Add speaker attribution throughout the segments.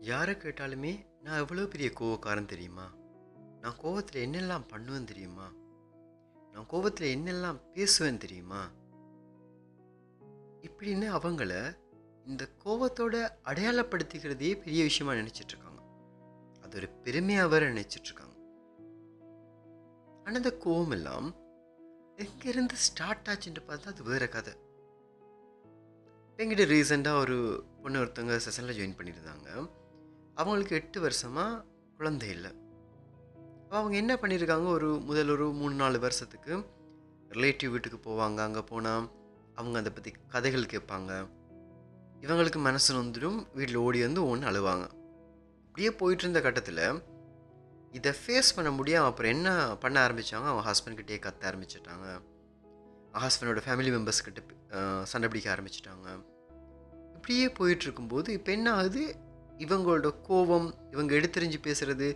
Speaker 1: யாரை கேட்டாலுமே நான் எவ்வளோ பெரிய கோவக்காரன் தெரியுமா? நான் கோவத்தில் என்னெல்லாம் பண்ணுவேன் தெரியுமா? நான் கோவத்தில் என்னெல்லாம் பேசுவேன் தெரியுமா? இப்படின்னு அவங்கள இந்த கோவத்தோட அடையாளப்படுத்திக்கிறதே பெரிய விஷயமா நினச்சிட்டு இருக்காங்க. அது ஒரு பெருமையாக வேற நினைச்சிட்டு இருக்காங்க. ஆனால் இந்த கோவம் எல்லாம் எங்கேருந்து ஸ்டார்ட் ஆச்சுன்னு பார்த்தா அது வேற கதை. எங்கிட்ட ரீசெண்டாக ஒரு பொண்ணு ஒருத்தவங்க செஷனில் ஜாயின் பண்ணியிருந்தாங்க. அவங்களுக்கு எட்டு வருஷமாக குழந்தை இல்லை. அவங்க என்ன பண்ணியிருக்காங்க ஒரு முதல் ஒரு மூணு நாலு வருஷத்துக்கு ரிலேட்டிவ் வீட்டுக்கு போவாங்க அங்கே போனால் அவங்க அதை பற்றி கதைகள் கேட்பாங்க. இவங்களுக்கு மனசு வந்துடும் வீட்டில் ஓடி வந்து ஒன்று அழுவாங்க. இப்படியே போயிட்டு இருந்த கட்டத்தில் இதை ஃபேஸ் பண்ண முடியாமல் அப்புறம் என்ன பண்ண ஆரம்பித்தாங்க அவங்க ஹஸ்பண்ட்கிட்டே கத்த ஆரம்பிச்சிட்டாங்க. ஹஸ்பண்டோட ஃபேமிலி மெம்பர்ஸ் கிட்ட சண்டை பிடிக்க ஆரம்பிச்சிட்டாங்க. இப்படியே போயிட்டு இருக்கும்போது இப்போ என்ன ஆகுது? இவங்களோட கோபம் இவங்க எடுத்தறிஞ்சு பேசுகிறது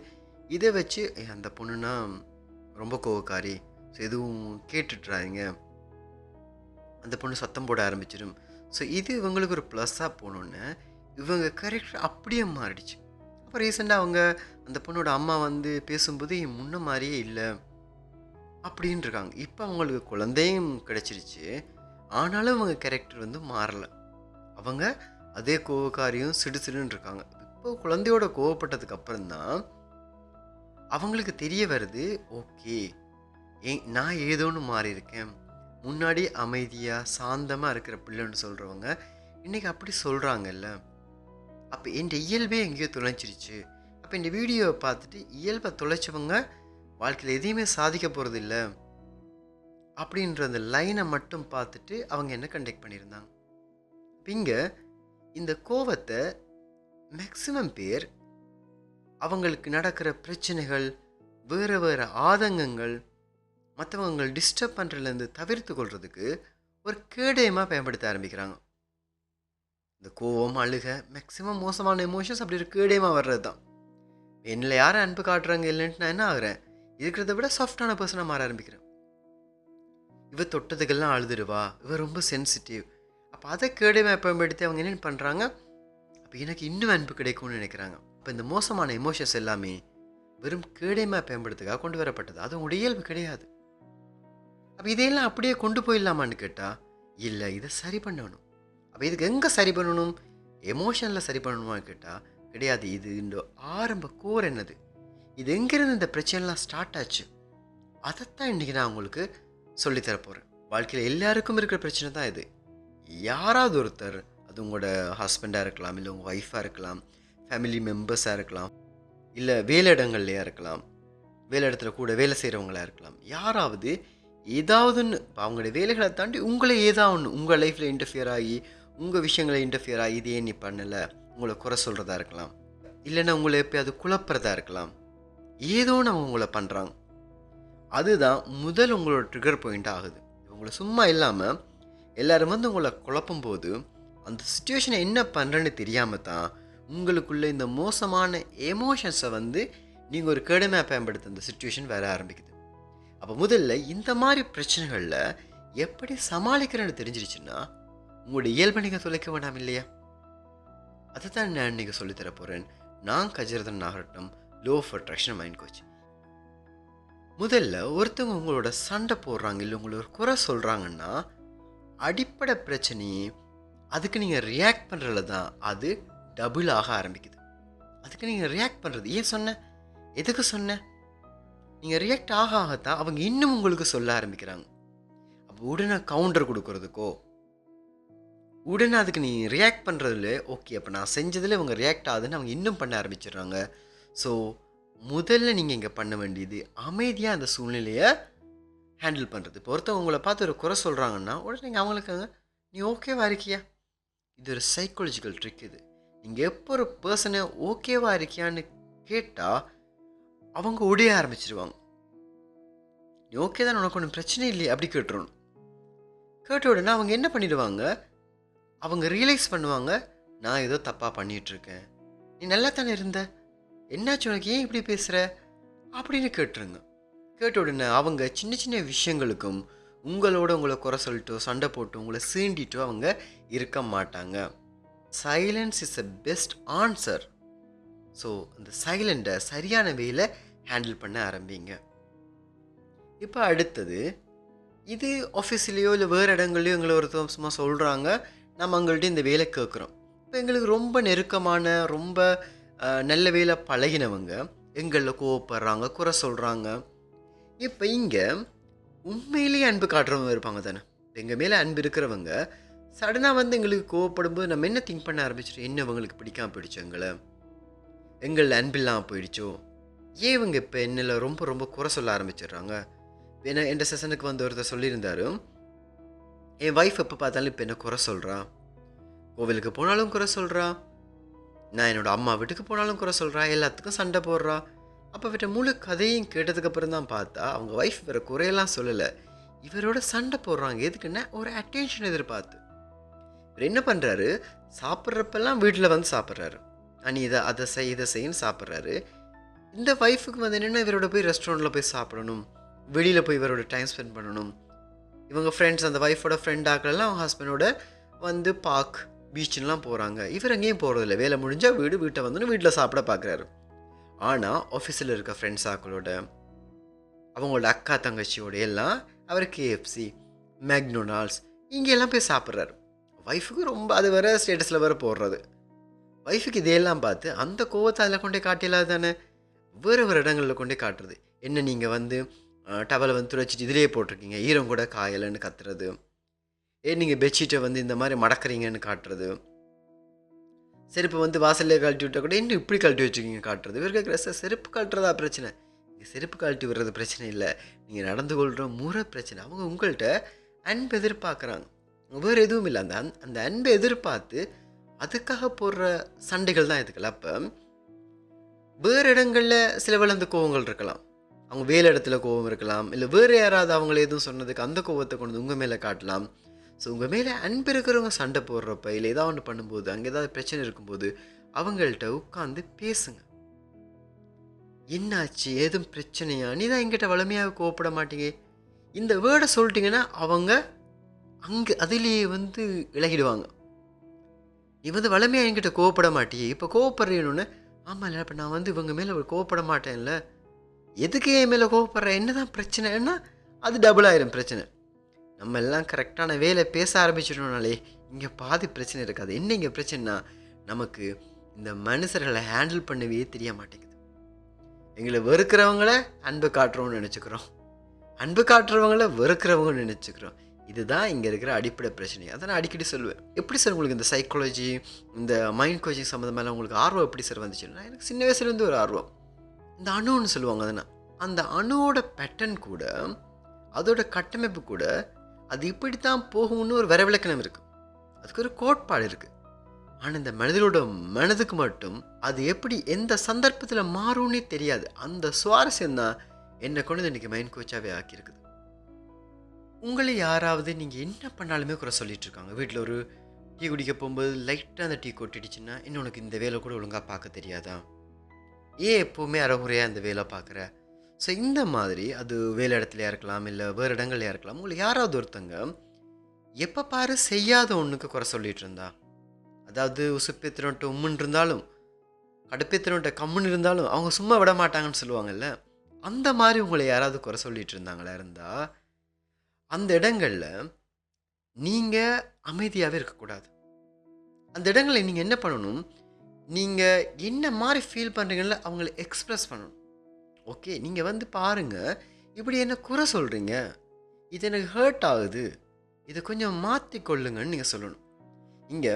Speaker 1: இதை வச்சு அந்த பொண்ணுனா ரொம்ப கோவக்காரி. ஸோ எதுவும் கேட்டுட்றாங்க அந்த பொண்ணு சத்தம் போட ஆரம்பிச்சிடும். ஸோ இது இவங்களுக்கு ஒரு ப்ளஸ்ஸாக போனோன்னே இவங்க கேரக்டர் அப்படியே மாறிடுச்சு. அப்போ ரீசெண்டாக அவங்க அந்த பொண்ணோட அம்மா வந்து பேசும்போது என் முன்ன மாதிரியே இல்லை. அப்படின்னு இருக்காங்க இப்போ அவங்களுக்கு குழந்தையும் கிடச்சிருச்சு. ஆனாலும் அவங்க கேரக்டர் வந்து மாறலை. அவங்க அதே கோவக்காரியும் சிடு சிடுன்னு இருக்காங்க இப்போ குழந்தையோட கோவப்பட்டதுக்கு அப்புறம்தான் அவங்களுக்கு தெரிய வருது ஓகே ஏ நான் ஏதோன்னு ஒன்று மாறியிருக்கேன். முன்னாடி அமைதியாக சாந்தமாக இருக்கிற பிள்ளைன்னு சொல்கிறவங்க இன்றைக்கி அப்படி சொல்கிறாங்கல்ல அப்போ என் இயல்பே எங்கேயோ தொலைச்சிருச்சு அப்போ இந்த வீடியோவை பார்த்துட்டு இயல்பை தொலைச்சவங்க வாழ்க்கையில் எதையுமே சாதிக்க போகிறது இல்லை அப்படின்ற அந்த லைனை மட்டும் பார்த்துட்டு அவங்க என்ன கண்டெக்ட் பண்ணியிருந்தாங்க. இப்போ இங்கே இந்த கோவத்தை மேக்சிமம் பேர் அவங்களுக்கு நடக்கிற பிரச்சனைகள் வேறு வேறு ஆதங்கங்கள் மற்றவங்க டிஸ்டர்ப் பண்ணுறதுலேருந்து தவிர்த்து கொள்றதுக்கு ஒரு கேடயமாக பயன்படுத்த ஆரம்பிக்கிறாங்க. இந்த கோவம் அழுக மேக்சிமம் மோசமான எமோஷன்ஸ் அப்படி ஒரு கேடயமாக வர்றது தான் என்னில் யாரும் அன்பு காட்டுறாங்க இல்லைன்ட்டு நான் என்ன ஆகிறேன்? இருக்கிறத விட சாஃப்டான பர்சனாக மாற ஆரம்பிக்கிறேன். இவ தொட்டதுக்கெல்லாம் அழுதுடுவா. இவ ரொம்ப சென்சிட்டிவ் அப்போ அதை கேடயமாக பயன்படுத்தி அவங்க என்ன பண்ணுறாங்க அப்போ எனக்கு இன்னும் அன்பு கிடைக்கும்னு நினைக்கிறாங்க. இப்போ இந்த மோசமான எமோஷன்ஸ் எல்லாமே வெறும் கேடயமாக பயன்படுத்துக்காக கொண்டு வரப்பட்டது. அது உங்களுடைய இயல்பு கிடையாது. அப்போ இதையெல்லாம் அப்படியே கொண்டு போயிடலாமான்னு கேட்டால் இல்லை இதை சரி பண்ணணும். அப்போ இதுக்கு எங்கே சரி பண்ணணும்? எமோஷனில் சரி பண்ணணுமான்னு கேட்டால் கிடையாது. இது இந்த ஆரம்ப கோர் என்னது? இது எங்கேருந்து இந்த பிரச்சனைலாம் ஸ்டார்ட் ஆச்சு? அதைத்தான் இன்றைக்கி நான் உங்களுக்கு சொல்லித்தர போகிறேன் வாழ்க்கையில் எல்லாருக்கும் இருக்கிற பிரச்சனை தான் இது. யாராவது ஒருத்தர் அது உங்களோட ஹஸ்பண்டாக இருக்கலாம் இல்லை உங்கள் ஒய்ஃபாக இருக்கலாம் ஃபேமிலி மெம்பர்ஸாக இருக்கலாம் இல்லை வேலை இடங்கள்லையா இருக்கலாம் வேலை இடத்துல கூட வேலை செய்கிறவங்களா இருக்கலாம் யாராவது ஏதாவதுன்னு இப்போ அவங்களுடைய வேலைகளை தாண்டி உங்களை ஏதாவது ஒன்று உங்கள் லைஃப்பில் இன்டர்ஃபியர் ஆகி உங்கள் விஷயங்களை இன்டர்ஃபியர் ஆகி இதே நீ பண்ணலை உங்களை குறை சொல்கிறதா இருக்கலாம் இல்லைன்னா உங்களை எப்பயாவது குழப்புறதா இருக்கலாம் ஏதோ நம்ம உங்களை பண்ணுறாங்க அதுதான் முதல் உங்களோட ட்ரிகர் பாயிண்ட் ஆகுது. உங்களை சும்மா இல்லாமல் எல்லாரும் வந்து உங்களை குழப்பும் போது அந்த சுச்சுவேஷனை என்ன பண்ணுறேன்னு தெரியாமல் தான் உங்களுக்குள்ள இந்த மோசமான எமோஷன்ஸை வந்து நீங்கள் ஒரு கேடமையாக பயன்படுத்த அந்த சுச்சுவேஷன் வர ஆரம்பிக்குது. அப்போ முதல்ல இந்த மாதிரி பிரச்சனைகளில் எப்படி சமாளிக்கிறேன்னு தெரிஞ்சிருச்சுன்னா உங்களோட இயல்பை நீங்கள் தொலைக்க வேண்டாம் இல்லையா? அதை தான் நான் இன்றைக்கி சொல்லித்தர போகிறேன் நான் Gajarathan Nagaratnam law of attraction mind coach முதல்ல ஒருத்தவங்க உங்களோட சண்டை போடுறாங்க இல்லை உங்களை ஒரு குறை சொல்கிறாங்கன்னா அடிப்படை பிரச்சனையே அதுக்கு நீங்கள் ரியாக்ட் பண்ணுறதுல தான் அது டபுள் ஆக ஆரம்பிக்குது. அதுக்கு நீங்கள் ரியாக்ட் பண்ணுறது ஏன் சொன்ன? எதுக்கு சொன்ன? நீங்கள் ரியாக்ட் ஆக ஆகத்தான் அவங்க இன்னும் உங்களுக்கு சொல்ல ஆரம்பிக்கிறாங்க. அப்போ உடனே கவுண்டர் கொடுக்கறதுக்கோ உடனே அதுக்கு நீ ரியாக்ட் பண்ணுறதுல ஓகே அப்போ நான் செஞ்சதில் இவங்க ரியாக்ட் ஆகுதுன்னு அவங்க இன்னும் பண்ண ஆரம்பிச்சிடுறாங்க. ஸோ முதல்ல நீங்கள் இங்கே பண்ண வேண்டியது அமைதியாக அந்த சூழ்நிலையை ஹேண்டில் பண்ணுறது இப்போ ஒருத்தவங்க உங்களை பார்த்து ஒரு குறை சொல்கிறாங்கன்னா உடனே நீங்கள் அவங்களுக்கு நீ ஓகேவா இருக்கியா? இது ஒரு சைக்காலஜிக்கல் ட்ரிக் இது. நீங்கள் எப்போ ஒரு பர்சனை ஓகேவா இருக்கியான்னு கேட்டால் அவங்க உடைய ஆரம்பிச்சிருவாங்க. நீ ஓகே தான் உனக்கு ஒன்றும் பிரச்சனை இல்லையே அப்படி கேட்டுருணும் கேட்ட உடனே அவங்க என்ன பண்ணிடுவாங்க? அவங்க ரியலைஸ் பண்ணுவாங்க நான் ஏதோ தப்பாக பண்ணிகிட்ருக்கேன் நீ நல்லா தானே இருந்த? என்னாச்சு உனக்கு? ஏன் இப்படி பேசுகிற அப்படின்னு கேட்டுருங்க. கேட்ட உடனே அவங்க சின்ன சின்ன விஷயங்களுக்கும் உங்களோட உங்களை குறை சொல்லிட்டோ சண்டை போட்டு உங்களை சீண்டிட்டோ அவங்க இருக்க மாட்டாங்க. Silence is a best answer so அந்த சைலண்ட்டை சரியான வேயில் ஹேண்டில் பண்ண ஆரம்பிங்க. இப்போ அடுத்தது இது ஆஃபீஸ்லேயோ இல்லை வேறு இடங்கள்லையோ எங்களை ஒருத்தர் சும்மா சொல்கிறாங்க நம்ம அவங்கள்ட்ட இந்த வேலை கேட்குறோம் இப்போ எங்களுக்கு ரொம்ப நெருக்கமான ரொம்ப நல்ல வேலை பழகினவங்க எங்களில் கோவப்படுறாங்க குறை சொல்கிறாங்க இப்போ இங்கே உண்மையிலேயே அன்பு காட்டுறவங்க இருப்பாங்க தானே? எங்கள் மேலே அன்பு இருக்கிறவங்க சடனாக வந்து எங்களுக்கு கோவப்படும்போது நம்ம என்ன திங்க் பண்ண ஆரம்பிச்சிட்டோம்? என்ன இவங்களுக்கு பிடிக்காம போயிடுச்சு எங்களை? எங்களில் அன்பில்லாமல் போயிடுச்சோ? ஏன் இவங்க இப்போ என்னில் ரொம்ப ரொம்ப குறை சொல்ல ஆரம்பிச்சிடுறாங்க? ஏன்னா என் செஷனுக்கு வந்து ஒருத்தர் சொல்லியிருந்தாரு என் ஒய்ஃப் எப்போ பார்த்தாலும் இப்போ என்ன குறை சொல்கிறா கோவிலுக்கு போனாலும் குறை சொல்கிறா நான் என்னோட அம்மா வீட்டுக்கு போனாலும் குறை சொல்கிறா எல்லாத்துக்கும் சண்டை போடுறா. அப்போ விட்ட முழு கதையும் கேட்டதுக்கப்புறம் தான் பார்த்தா அவங்க ஒய்ஃப் வேறு குறையெல்லாம் சொல்லலை. இவரோட சண்டை போடுறாங்க. எதுக்குன்னா ஒரு அட்டென்ஷன் எதிர்பார்த்து. இவர் என்ன பண்ணுறாரு சாப்பிட்றப்பெல்லாம் வீட்டில் வந்து சாப்பிட்றாரு. அனி இதை அதை செய் இதை செய்யன்னு சாப்பிட்றாரு. இந்த ஒய்ஃபுக்கு வந்து என்னென்னா இவரோட போய் ரெஸ்டாரண்ட்டில் போய் சாப்பிடணும். வெளியில் போய் இவரோட டைம் ஸ்பெண்ட் பண்ணணும். இவங்க ஃப்ரெண்ட்ஸ் அந்த ஒய்ஃபோட ஃப்ரெண்ட் ஆக்கெல்லாம் அவங்க ஹஸ்பண்டோட வந்து பார்க் பீச்சுலாம் போகிறாங்க இவர் எங்கேயும் போகிறதில்ல வேலை முடிஞ்சால் வீடு வீட்டை வந்துன்னு வீட்டில் சாப்பிட பார்க்குறாரு ஆனால் ஆஃபீஸில் இருக்க ஃப்ரெண்ட்ஸாக்களோட அவங்களோட அக்கா தங்கச்சியோட எல்லாம் அவர் கேஎஃப்சி மேக்டொனால்ட்ஸ் இங்கெல்லாம் போய் சாப்பிட்றாரு. ஒய்ஃபுக்கு ரொம்ப அது வேற ஸ்டேட்டஸில் வர போடுறது. ஒய்ஃபுக்கு இதையெல்லாம் பார்த்து அந்த கோவத்தை அதில் கொண்டே காட்டியலாது தானே? வேறு வேறு இடங்களில் கொண்டே காட்டுறது. என்ன நீங்கள் வந்து டவலை வந்து துடைச்சிட்டு இதிலேயே போட்டிருக்கீங்க ஈரம் கூட காயலைன்னு கத்துறது. ஏன் நீங்கள் பெட்ஷீட்டை வந்து இந்த மாதிரி மடக்குறீங்கன்னு காட்டுறது. செருப்பு வந்து வாசல்லே கழட்டி விட்டால் கூட இன்னும் இப்படி கழட்டி வச்சுக்கிங்க காட்டுறது. இவர் கேட்குற செருப்பு கழட்டுறதா பிரச்சனை. இங்கே செருப்பு கழட்டி விடுறது பிரச்சனை இல்லை. நீங்கள் நடந்து கொள்கிற முறை பிரச்சனை. அவங்க உங்கள்கிட்ட அன்பு எதிர்பார்க்குறாங்க. வேறு எதுவும் இல்லை. அந்த அந் அந்த அன்பை எதிர்பார்த்து அதுக்காக போடுற சண்டைகள் தான் இதுக்கல அப்போ வேறு இடங்களில் சில வேளை அந்த கோவங்கள் இருக்கலாம். அவங்க வேலை இடத்துல கோவம் இருக்கலாம். இல்லை வேறு யாராவது அவங்கள எதுவும் சொன்னதுக்கு அந்த கோவத்தை கொண்டு வந்து உங்கள் மேலே காட்டலாம். ஸோ உங்கள் மேலே அன்பு இருக்கிறவங்க சண்டை போடுறப்ப இல்லை ஏதாவது ஒன்று பண்ணும்போது அங்கே ஏதாவது பிரச்சனை இருக்கும்போது அவங்கள்ட்ட உட்காந்து பேசுங்க. என்னாச்சு? ஏதும் பிரச்சனையா? நீ தான் எங்கிட்ட வளமையாக கோவப்பட மாட்டீங்க. இந்த வேர்டை சொல்லிட்டீங்கன்னா அவங்க அங்கே அதிலேயே வந்து இழகிடுவாங்க நீ வந்து வளமையாக என்கிட்ட கோவப்பட மாட்டியே? இப்போ கோவப்படுறேன்னு ஆமாம் இல்லை இப்போ நான் வந்து இவங்க மேலே கோவப்பட மாட்டேன்ல. எதுக்கு என் மேலே கோவப்படுற? என்னதான் பிரச்சனைன்னா அது டபுள் ஆயிரும் பிரச்சனை. நம்ம எல்லாம் கரெக்டான வேலை பேச ஆரம்பிச்சிட்டோம்னாலே இங்கே பாதி பிரச்சனை இருக்காது. என்ன இங்கே பிரச்சனைனா நமக்கு இந்த மனுஷர்களை ஹேண்டில் பண்ணவே தெரிய மாட்டேங்குது எங்களை வெறுக்கிறவங்கள அன்பு காட்டுறோம்னு நினச்சிக்கிறோம். அன்பு காட்டுறவங்கள வெறுக்கிறவங்கன்னு நினச்சிக்கிறோம். இதுதான் இங்கே இருக்கிற அடிப்படை பிரச்சனை. அதை நான் அடிக்கடி சொல்லுவேன். எப்படி சார் உங்களுக்கு இந்த சைக்காலஜி இந்த மைண்ட் கோச்சிங் சம்மந்தமாக உங்களுக்கு ஆர்வம் எப்படி சார் வந்துச்சுன்னா எனக்கு சின்ன வயசுலேருந்து ஒரு ஆர்வம். இந்த அணுன்னு சொல்லுவாங்க அதனால் அந்த அணுவோட பேட்டர்ன் கூட அதோட கட்டமைப்பு கூட அது இப்படி தான் போகும்னு ஒரு வரவிலக்கணம் இருக்குது அதுக்கு ஒரு கோட்பாடு இருக்குது ஆனால் இந்த மனிதனோட மனதுக்கு மட்டும் அது எப்படி எந்த சந்தர்ப்பத்தில் மாறும்னே தெரியாது. அந்த சுவாரஸ்யம் தான் என்னை கொண்டு இன்றைக்கி மைண்ட் கோச்சாகவே ஆக்கியிருக்குது. உங்களை யாராவது நீங்கள் என்ன பண்ணாலுமே குறை சொல்லிட்டு இருக்காங்க. வீட்டில் ஒரு டீ குடிக்க போகும்போது லைட்டாக அந்த டீ கொட்டிடுச்சுன்னா இன்னும் உனக்கு இந்த வேலை கூட ஒழுங்காக பார்க்க தெரியாதா? ஏன் எப்போவுமே அறகுறையாக அந்த வேலை பார்க்குற? ஸோ இந்த மாதிரி அது வேலை இடத்துலையா இருக்கலாம் இல்லை வேறு இடங்கள்லையா இருக்கலாம் உங்களை யாராவது ஒருத்தங்க எப்போ பாரு செய்யாத ஒன்றுக்கு குறை சொல்லிகிட்டு இருந்தா? அதாவது உசுப்பேத்திரன்ட்டு உம்முன்னு இருந்தாலும் கடுப்பேத்திரன்ட்ட கம்முன்னு இருந்தாலும் அவங்க சும்மா விட மாட்டாங்கன்னு சொல்லுவாங்கல்ல அந்த மாதிரி உங்களை யாராவது குறை சொல்லிகிட்டு இருந்தாங்களா இருந்தால் அந்த இடங்களில் நீங்கள் அமைதியாகவே இருக்கக்கூடாது. அந்த இடங்களில் நீங்கள் என்ன பண்ணணும்? நீங்கள் என்ன மாதிரி ஃபீல் பண்ணுறீங்களோ அவங்கள எக்ஸ்ப்ரெஸ் பண்ணணும். ஓகே நீங்கள் வந்து பாருங்கள் இப்படி என்ன குறை சொல்கிறீங்க இது எனக்கு ஹர்ட் ஆகுது. இதை கொஞ்சம் மாற்றிக்கொள்ளுங்கன்னு நீங்கள் சொல்லணும். இங்கே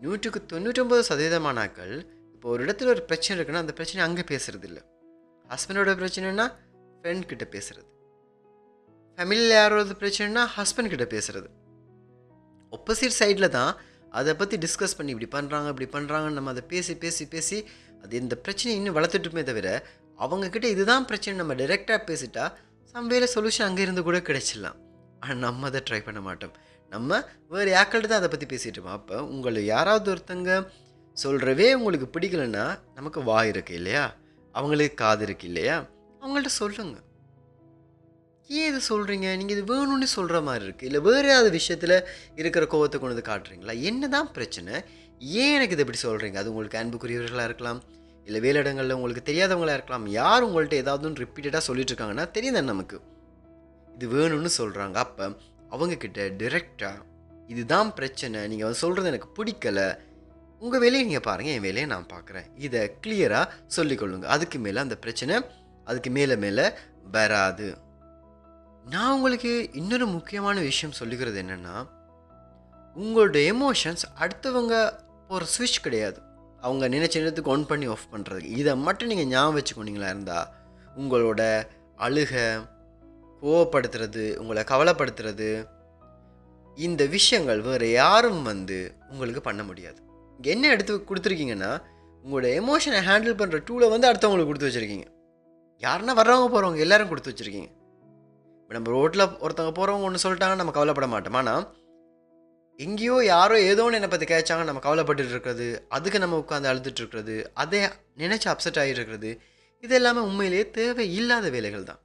Speaker 1: நூற்றுக்கு தொண்ணூற்றொம்பது சதவீதமானாக்கள் இப்போ ஒரு இடத்துல ஒரு பிரச்சனை இருக்குன்னா அந்த பிரச்சனை அங்கே பேசுகிறது இல்லை ஹஸ்பண்டோட பிரச்சனைனா ஃப்ரெண்ட் கிட்ட பேசுறது. ஃபேமிலியில் யாரோட பிரச்சனைனா ஹஸ்பண்ட் கிட்ட பேசுறது. ஒப்போசிட் சைடில் தான் அதை பற்றி டிஸ்கஸ் பண்ணி இப்படி பண்ணுறாங்க இப்படி பண்ணுறாங்கன்னு நம்ம அதை பேசி பேசி பேசி அது இந்த பிரச்சனையை இன்னும் வளர்த்துட்டுமே தவிர அவங்கக்கிட்ட இதுதான் பிரச்சனை. நம்ம டைரெக்டாக பேசிட்டா சம் வேலை சொல்யூஷன் அங்கே இருந்து கூட கிடைச்சிடலாம். ஆனால் நம்ம அதை ட்ரை பண்ண மாட்டோம். நம்ம வேறு யாக்கள்கிட்ட தான் அதை பற்றி பேசிகிட்டு இருப்போம் அப்போ உங்களை யாராவது ஒருத்தங்க சொல்கிறவே உங்களுக்கு பிடிக்கலன்னா நமக்கு வாய் இருக்கு இல்லையா? அவங்களுக்கு காது இருக்கு இல்லையா? அவங்கள்ட்ட சொல்லுங்க. ஏன் இது சொல்கிறீங்க நீங்கள் இது வேணும்னு சொல்கிற மாதிரி இருக்குது இல்லை வேறு ஏதாவது விஷயத்தில் இருக்கிற கோவத்தை கொண்டு வந்து காட்டுறீங்களா? என்ன தான் பிரச்சனை? ஏன் எனக்கு இதை இப்படி சொல்கிறீங்க அது உங்களுக்கு அன்புக்குரியவர்களாக இருக்கலாம். இல்லை வேலையிடங்களில் உங்களுக்கு தெரியாதவங்களா இருக்கலாம். யார் உங்கள்கிட்ட ஏதாவது ரிப்பீட்டடாக சொல்லிட்டு இருக்காங்கன்னா தெரியுது நமக்கு. இது வேணும்னு சொல்கிறாங்க அப்போ அவங்கக்கிட்ட டிரெக்டாக இதுதான் பிரச்சனை. நீங்கள் வந்து சொல்கிறது எனக்கு பிடிக்கல. உங்கள் வேலையை நீங்கள் பாருங்கள் என் வேலையை நான் பார்க்குறேன். இதை கிளியராக சொல்லிக்கொள்ளுங்க அதுக்கு மேலே அந்த பிரச்சனை அதுக்கு மேலே மேலே வராது. நான் உங்களுக்கு இன்னொரு முக்கியமான விஷயம் சொல்லிக்கிறது என்னென்னா உங்களோட எமோஷன்ஸ் அடுத்தவங்க போகிற சுவிட்ச் கிடையாது. அவங்க நினைச்ச நேரத்துக்கு ஒன் பண்ணி ஆஃப் பண்ணுறது இதை மட்டும் நீங்கள் ஞாபகம் வச்சுக்கொண்டீங்களா இருந்தால் உங்களோட அழுக கோவப்படுத்துறது உங்களை கவலைப்படுத்துறது இந்த விஷயங்கள் வேறு யாரும் வந்து உங்களுக்கு பண்ண முடியாது. என்ன எடுத்து கொடுத்துருக்கீங்கன்னா உங்களோட எமோஷனை ஹேண்டில் பண்ணுற டூலை வந்து அடுத்தவங்களுக்கு கொடுத்து வச்சுருக்கீங்க. யாருன்னா வர்றவங்க போகிறவங்க எல்லாரும் கொடுத்து வச்சுருக்கீங்க. இப்போ நம்ம ரோட்டில் ஒருத்தவங்க போகிறவங்க ஒன்று சொல்லிட்டாங்கன்னா நம்ம கவலைப்பட மாட்டோம். ஆனால் எங்கேயோ யாரோ ஏதோ ஒன்று என்னை பற்றி கேட்சாங்க நம்ம கவலைப்பட்டு இருக்கிறது அதுக்கு நம்ம உட்காந்து அழுதுட்டு இருக்கிறது அதை நினச்சி அப்செட் ஆகிட்டு இருக்கிறது இது எல்லாமே உண்மையிலேயே தேவை இல்லாத வேலைகள் தான்.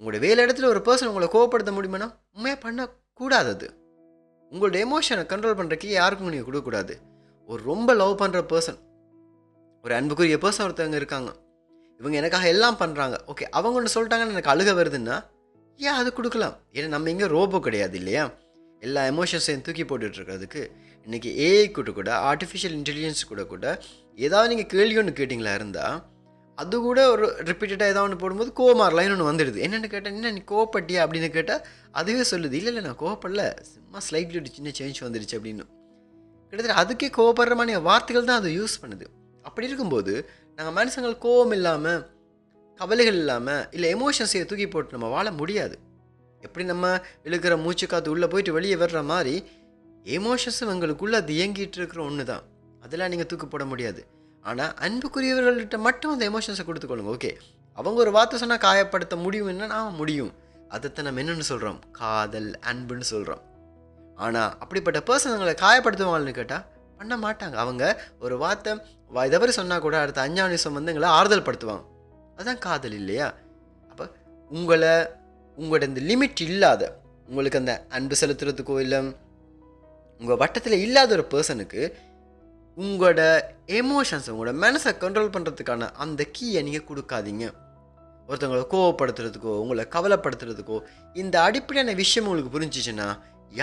Speaker 1: உங்களோட வேலை இடத்துல ஒரு பர்சன் உங்களை கோவப்படுத்த முடியுமானா? உண்மையாக பண்ணக்கூடாது அது. உங்களோட எமோஷனை கண்ட்ரோல் பண்ணுறக்கு யாருக்கும் நீங்கள் கொடுக்கக்கூடாது ஒரு ரொம்ப லவ் பண்ணுற பர்சன் ஒரு அன்புக்குரிய பர்சன் ஒருத்தவங்க இருக்காங்க. இவங்க எனக்காக எல்லாம் பண்ணுறாங்க ஓகே அவங்க ஒன்று சொல்லிட்டாங்கன்னு எனக்கு அழுக வருதுன்னா ஏன் அது கொடுக்கலாம்? ஏன்னா நம்ம இங்கே ரோபோ கிடையாது இல்லையா? எல்லா எமோஷன்ஸையும் தூக்கி போட்டுட்டு இருக்கிறதுக்கு இன்றைக்கி ஏஐ கூட கூட ஆர்டிஃபிஷியல் இன்டெலிஜென்ஸ் கூட கூட ஏதாவது நீங்கள் கேள்வி ஒன்று கேட்டிங்களா இருந்தால் அது கூட ஒரு ரிப்பீட்டடாக ஏதாவது ஒன்று போடும்போது கோவமார் லைன் ஒன்று வந்துடுது. என்னென்னு கேட்டால் என்ன நீ கோவப்பட்டியா? அப்படின்னு கேட்டால் அதுவே சொல்லுது. இல்லை இல்லை நான் கோவப்படல. சும்மா ஸ்லைட்லி ஒரு சின்ன சேஞ்ச் வந்துடுச்சு அப்படின்னு. கிட்டத்தட்ட அதுக்கே கோவப்படுற மாதிரி வார்த்தைகள் தான் அதை யூஸ் பண்ணுது. அப்படி இருக்கும்போது நாங்கள் மனுஷங்கள் கோவம் இல்லாமல் கவலைகள் இல்லாமல் இல்லை எமோஷன்ஸை தூக்கி போட்டு நம்ம வாழ முடியாது. எப்படி நம்ம இழுக்கிற மூச்சு காற்று உள்ளே போயிட்டு வெளியே வர்ற மாதிரி எமோஷன்ஸும் எங்களுக்குள்ளே அது இயங்கிட்டு இருக்கிற ஒன்று தான் அதெல்லாம் நீங்கள் தூக்கு போட முடியாது. ஆனால் அன்புக்குரியவர்கள்கிட்ட மட்டும் அந்த எமோஷன்ஸை கொடுத்துக்கொள்ளுங்க ஓகே அவங்க ஒரு வார்த்தை சொன்னால் காயப்படுத்த முடியும் என்னன்னா முடியும். அதைத்தான் நம்ம என்னென்னு சொல்கிறோம் காதல் அன்புன்னு சொல்கிறோம் ஆனால் அப்படிப்பட்ட பர்சன் எங்களை காயப்படுத்துவாங்கன்னு கேட்டால் பண்ண மாட்டாங்க. அவங்க ஒரு வார்த்தை இதை மாதிரி சொன்னால் கூட அடுத்த அஞ்சாம் நிமிஷம் வந்து எங்களை ஆறுதல் படுத்துவாங்க அதுதான் காதல் இல்லையா? அப்போ உங்களை உங்களோட இந்த லிமிட் இல்லாத உங்களுக்கு அந்த அன்பு செலுத்துறதுக்கோ இல்லை உங்கள் வட்டத்தில் இல்லாத ஒரு பர்சனுக்கு உங்களோட எமோஷன்ஸ் உங்களோட மனசை கண்ட்ரோல் பண்ணுறதுக்கான அந்த கீயை நீங்கள் கொடுக்காதீங்க. ஒருத்தவங்களை கோவப்படுத்துறதுக்கோ உங்களை கவலைப்படுத்துறதுக்கோ இந்த அடிப்படையான விஷயம் உங்களுக்கு புரிஞ்சிச்சுன்னா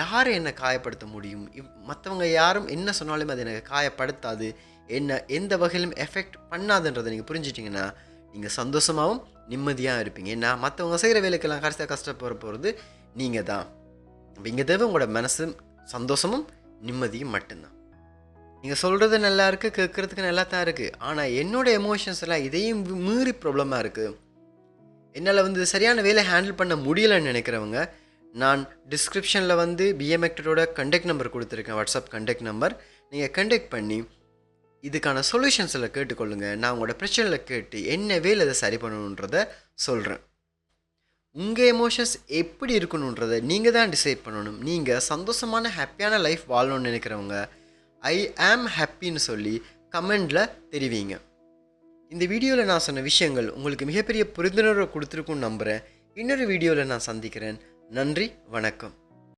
Speaker 1: யாரை என்னை காயப்படுத்த முடியும்? மற்றவங்க யாரும் என்ன சொன்னாலும் அது எனக்கு காயப்படுத்தாது. என்ன எந்த வகையிலும் எஃபெக்ட் பண்ணாதுன்றதை நீங்கள் புரிஞ்சிட்டிங்கன்னா நீங்கள் சந்தோஷமாகவும் நிம்மதியாக இருப்பீங்க. ஏன்னா மற்றவங்க செய்கிற வேலைக்கெல்லாம் கடைசியாக கஷ்டப்பட போகிறது நீங்கள் தான் இப்போ இங்கே தேவை உங்களோட மனசும் சந்தோஷமும் நிம்மதியும் மட்டும்தான். நீங்கள் சொல்கிறது நல்லா இருக்குது கேட்குறதுக்கு நல்லா தான் இருக்குது ஆனால் என்னோடய எமோஷன்ஸ் எல்லாம் இதையும் மீறி ப்ராப்ளமாக இருக்குது என்னால் வந்து சரியான வேலை ஹேண்டில் பண்ண முடியலைன்னு நினைக்கிறவங்க நான் டிஸ்கிரிப்ஷனில் வந்து பிஎம்எக்டரோட கண்டெக்ட் நம்பர் கொடுத்துருக்கேன். வாட்ஸ்அப் கண்டெக்ட் நம்பர் நீங்கள் கண்டெக்ட் பண்ணி இதுக்கான சொல்யூஷன்ஸில் கேட்டுக்கொள்ளுங்கள் நான் உங்களோட பிரச்சனையில் கேட்டு என்ன வேலை அதை சரி பண்ணணுன்றத சொல்கிறேன் உங்கள் எமோஷன்ஸ் எப்படி இருக்கணுன்றதை நீங்கள் தான் டிசைட் பண்ணணும். நீங்கள் சந்தோஷமான ஹாப்பியான லைஃப் வாழணும்னு நினைக்கிறவங்க ஐ ஆம் ஹாப்பின்னு சொல்லி கமெண்டில் தெரிவிங்க. இந்த வீடியோவில் நான் சொன்ன விஷயங்கள் உங்களுக்கு மிகப்பெரிய புரிந்துணர்வை கொடுத்துருக்குன்னு நம்புகிறேன் இன்னொரு வீடியோவில் நான் சந்திக்கிறேன். நன்றி வணக்கம்.